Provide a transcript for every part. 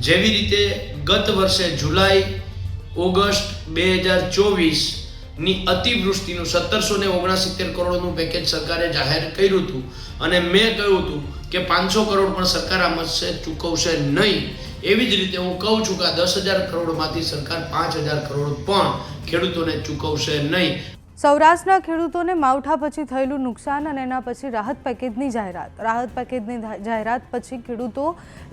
જેવી રીતે ગત વર્ષે જુલાઈ, ઓગસ્ટ બે હજાર ચોવીસની અતિવૃષ્ટિનું સત્તરસો ને ઓગણસિત્તેર કરોડનું પેકેજ સરકારે જાહેર કર્યું હતું. અને મેં કહ્યું હતું કે પાંચસો કરોડ પણ સરકાર આમ ચૂકવશે નહીં. એવી જ રીતે હું કહું છું કે આ દસ હજાર કરોડમાંથી સરકાર પાંચ હજાર કરોડ પણ ખેડૂતોને ચૂકવશે નહીં. સૌરાષ્ટ્રના ખેડૂતોને માવઠા પછી થયેલું નુકસાન અને એના પછી રાહત પેકેજની જાહેરાત. રાહત પેકેજની જાહેરાત પછી ખેડૂતો,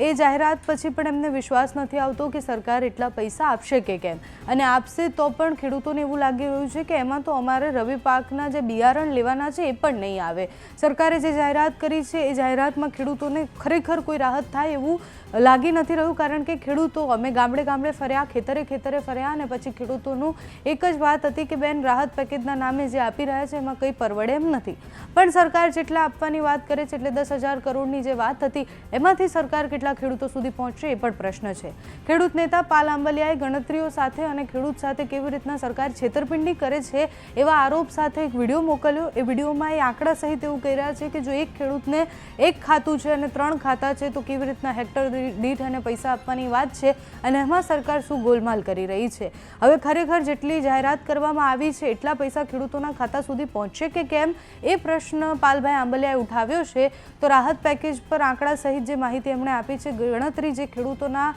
એ જાહેરાત પછી પણ એમને વિશ્વાસ નથી આવતો કે સરકાર એટલા પૈસા આપશે કે કેમ. અને આપશે તો પણ ખેડૂતોને એવું લાગી રહ્યું છે કે એમાં તો અમારે રવિ પાકના જે બિયારણ લેવાના છે એ પણ નહીં આવે. સરકારે જે જાહેરાત કરી છે, એ જાહેરાતમાં ખેડૂતોને ખરેખર કોઈ રાહત થાય એવું લાગી નથી રહ્યું, કારણ કે ખેડૂતો, અમે ગામડે ગામડે ફર્યા, ખેતરે ખેતરે ફર્યા અને પછી ખેડૂતોનું એક જ વાત હતી કે બેન, રાહત પેકેજના નામે જે આપી રહ્યા છે, એમાં કંઈ પરવડે એમ નથી. પણ સરકાર જેટલા આપવાની વાત કરે છે, એટલે દસ હજાર કરોડની જે વાત હતી, એમાંથી સરકાર કેટલા ખેડૂતો સુધી પહોંચશે એ પણ પ્રશ્ન છે. ખેડૂત નેતા પાલ આંબલિયાએ ગણતરીઓ સાથે અને ખેડૂત સાથે કેવી રીતના સરકાર છેતરપિંડી કરે છે, એવા આરોપ સાથે એક વીડિયો મોકલ્યો. એ વિડીયોમાં એ આંકડા સહિત એવું કહી રહ્યા છે કે જો એક ખેડૂતને એક ખાતું છે અને ત્રણ ખાતા છે, તો કેવી રીતના હેક્ટર દીઠ અને પૈસા આપવાની વાત છે અને એમાં સરકાર શું ગોલમાલ કરી રહી છે? હવે ખરેખર જેટલી જાહેરાત કરવામાં આવી છે, એટલા પૈસા ખેડૂતોના ખાતા સુધી પહોંચશે કે કેમ? એ પ્રશ્ન પાલભાઈ આંબલિયાએ ઉઠાવ્યો છે. તો રાહત પેકેજ પર આંકડા સહિત જે માહિતી એમણે આપી છે, ગણતરી જે ખેડૂતોના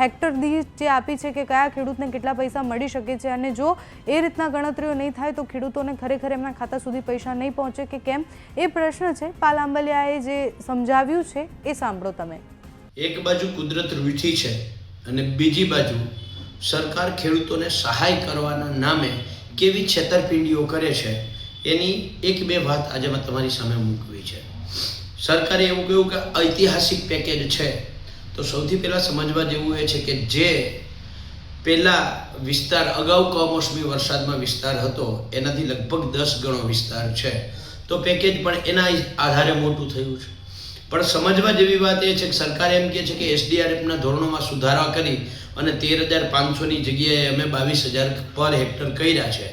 હેક્ટર દીઠ જે આપી છે કે કયા ખેડૂતને કેટલા પૈસા મળી શકે છે અને જો એ રીતના ગણતરીઓ નહીં થાય તો ખેડૂતોને ખરેખર એમના ખાતા સુધી પૈસા નહીં પહોંચે કે કેમ? એ પ્રશ્ન છે. પાલ આંબલિયાએ જે સમજાવ્યું છે એ સાંભળો તમે. એક બાજુ કુદરત રૂઠી છે અને બીજી બાજુ સરકાર ખેડૂતોને સહાય કરવાના નામે કેવી છેતરપિંડીઓ કરે છે, એની એક બે વાત આજે મેં તમારી સામે મૂકવી છે. સરકારે એવું કહ્યું કે ઐતિહાસિક પેકેજ છે. તો સૌથી પહેલાં સમજવા જેવું એ છે કે જે પહેલાં વિસ્તાર અગાઉ કમોસમી વરસાદમાં વિસ્તાર હતો, એનાથી લગભગ દસ ગણો વિસ્તાર છે. તો પેકેજ પણ એના આધારે મોટું થયું છે. પણ સમજવા જેવી વાત એ છે કે સરકાર એમ કહે છે કે એસડીઆરએફના ધોરણોમાં સુધારા કરી અને તેર હજાર પાંચસોની જગ્યાએ અમે બાવીસ હજાર પર હેક્ટર કર્યા છે.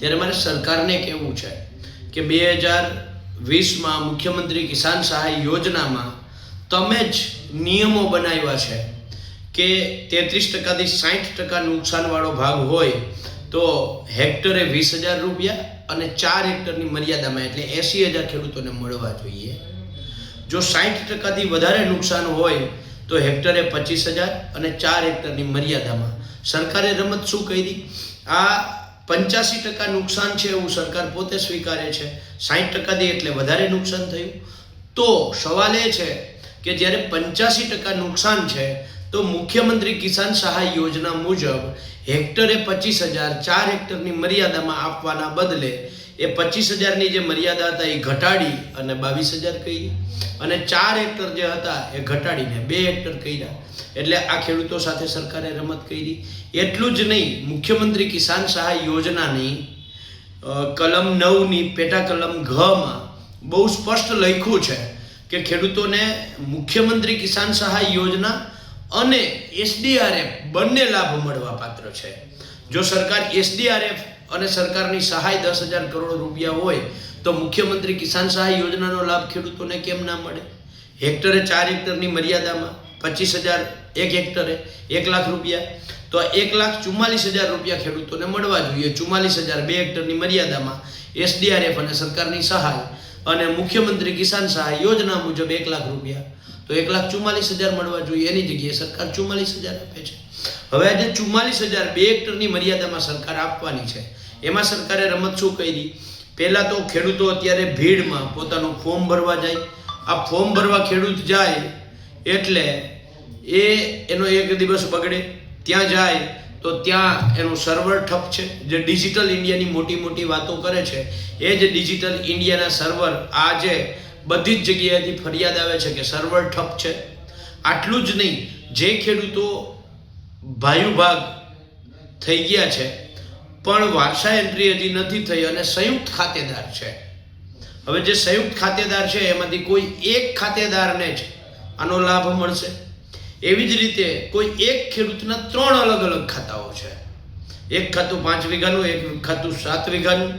ત્યારે મારે સરકારને કહેવું છે કે બે હજાર વીસમાં મુખ્યમંત્રી કિસાન સહાય યોજનામાં તમે જ નિયમો બનાવ્યા છે કે તેત્રીસ ટકાથી સાઠ ટકા નુકસાનવાળો ભાગ હોય તો હેક્ટરે વીસ હજાર રૂપિયા અને ચાર હેક્ટરની મર્યાદામાં એટલે એંસી હજાર ખેડૂતોને મળવા જોઈએ. જો સાઠ ટકાથી વધારે નુકસાન હોય તો હેક્ટરે પચીસ હજાર અને ચાર હેક્ટરની મર્યાદામાં. સરકારે રમત શું કરી આ પંચ્યાસી ટકા નુકસાન છે એવું સરકાર પોતે સ્વીકારે છે. સાઠ દે એટલે વધારે નુકસાન થયું. તો સવાલ એ છે કે જ્યારે પંચ્યાસી ટકા નુકસાન છે, તો મુખ્યમંત્રી કિસાન સહાય યોજના મુજબ હેક્ટરે પચીસ હજાર ચાર હેક્ટરની મર્યાદામાં આપવાના બદલે એ પચીસ હજારની જે મર્યાદા હતા એ ઘટાડી અને બાવીસ હજાર કહી અને ચાર હેક્ટર જે હતા એ ઘટાડીને બે હેક્ટર કર્યા. એટલે આ ખેડૂતો સાથે સરકારે રમત કરી. એટલું જ નહીં, મુખ્યમંત્રી કિસાન સહાય યોજનાની કલમ નવની પેટા કલમ ઘમાં બહુ સ્પષ્ટ લખ્યું છે કે ખેડૂતોને મુખ્યમંત્રી કિસાન સહાય યોજના અને એસડીઆરએફ બંને લાભ મળવા પાત્ર છે. જો સરકાર એસડીઆરએફ અને સરકારની સહાય દસ હજાર કરોડ રૂપિયા હોય તો મુખ્યમંત્રી કિસાન સહાય યોજનાનો લાભ ખેડૂતોને કેમ ના મળે? હેક્ટરે ચાર હેક્ટરની મર્યાદામાં પચીસ હજાર એક હેક્ટરે એક લાખ રૂપિયા. તો એક લાખ ચુમ્માલીસ હજાર રૂપિયા ખેડૂતોને મળવા જોઈએ. ચુમ્માલીસ હજાર બે હેક્ટરની મર્યાદામાં એસડીઆરએફ અને સરકારની સહાય અને મુખ્યમંત્રી કિસાન સહાય યોજના મુજબ એક લાખ રૂપિયા. તો એક લાખ ચુમ્માલીસ હજાર મળવા જોઈએ. એની જગ્યાએ સરકાર ચુમ્માલીસ હજાર આપે છે. હવે આજે ચુમ્માલીસ હજાર બે હેક્ટરની મર્યાદામાં સરકાર આપવાની છે. એમાં સરકારે રમત શું કરી? પહેલાં તો ખેડૂતો અત્યારે ભીડમાં પોતાનું ફોર્મ ભરવા જાય. આ ફોર્મ ભરવા ખેડૂત જાય એટલે એ એનો એક દિવસ બગડે. ત્યાં જાય તો ત્યાં એનું સર્વર ઠપ છે. જે ડિજિટલ ઇન્ડિયાની મોટી મોટી વાતો કરે છે, એ જ ડિજિટલ ઇન્ડિયાના સર્વર આજે બધી જ જગ્યાએથી ફરિયાદ આવે છે કે સર્વર ઠપ છે. આટલું જ નહીં, જે ખેડૂતો ભાયુભાગ થઈ ગયા છે પણ વારસા એન્ટ્રી હજી નથી થઈ અને સંયુક્ત ખાતેદાર છે. હવે જે સંયુક્ત ખાતેદાર છે, એમાંથી કોઈ એક ખાતેદારને જ આનો લાભ મળશે. એવી જ રીતે કોઈ એક ખેડૂતના ત્રણ અલગ અલગ ખાતાઓ છે. એક ખાતું પાંચ વીઘાનું, એક ખાતું સાત વીઘાનું.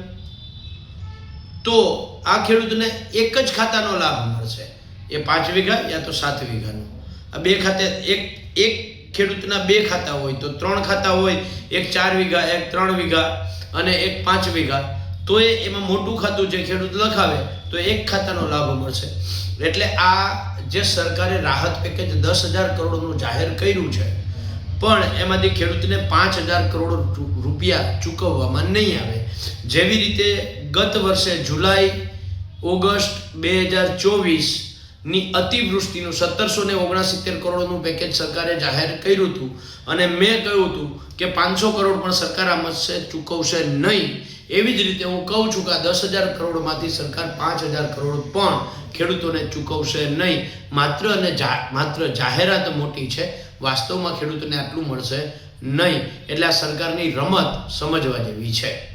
તો આ ખેડૂતને એક જ ખાતાનો લાભ મળશે. એ પાંચ વીઘા યા તો સાત વીઘાનું. આ બે ખાતે એક એક ખેડૂતના બે ખાતા હોય તો ત્રણ ખાતા હોય, એક ચાર વીઘા, એક ત્રણ વીઘા અને એક પાંચ વીઘા. તો એ એમાં મોટું ખાતું જે ખેડૂત લખાવે, તો એક ખાતાનો લાભ મળશે. એટલે આ જે સરકારે રાહત પેકેજ દસ હજાર કરોડનું જાહેર કર્યું છે, પણ એમાંથી ખેડૂતને પાંચ હજાર કરોડ રૂપિયા ચૂકવવામાં નહીં આવે. જેવી રીતે ગત વર્ષે જુલાઈ, ઓગસ્ટ બે હજાર ચોવીસની અતિવૃષ્ટિનું સત્તરસો ને ઓગણસિત્તેર કરોડનું પેકેજ સરકારે જાહેર કર્યું હતું. અને મેં કહ્યું હતું કે પાંચસો કરોડ પણ સરકાર આ મત્સ્ય ચૂકવશે નહીં. એવી જ રીતે હું કહું છું કે આ દસ હજાર કરોડમાંથી સરકાર પાંચ હજાર કરોડ પણ ખેડૂતોને ચૂકવશે નહીં. માત્ર અને માત્ર જાહેરાત મોટી છે. વાસ્તવમાં ખેડૂતોને આટલું મળશે નહીં. એટલે આ સરકારની રમત સમજવા જેવી છે.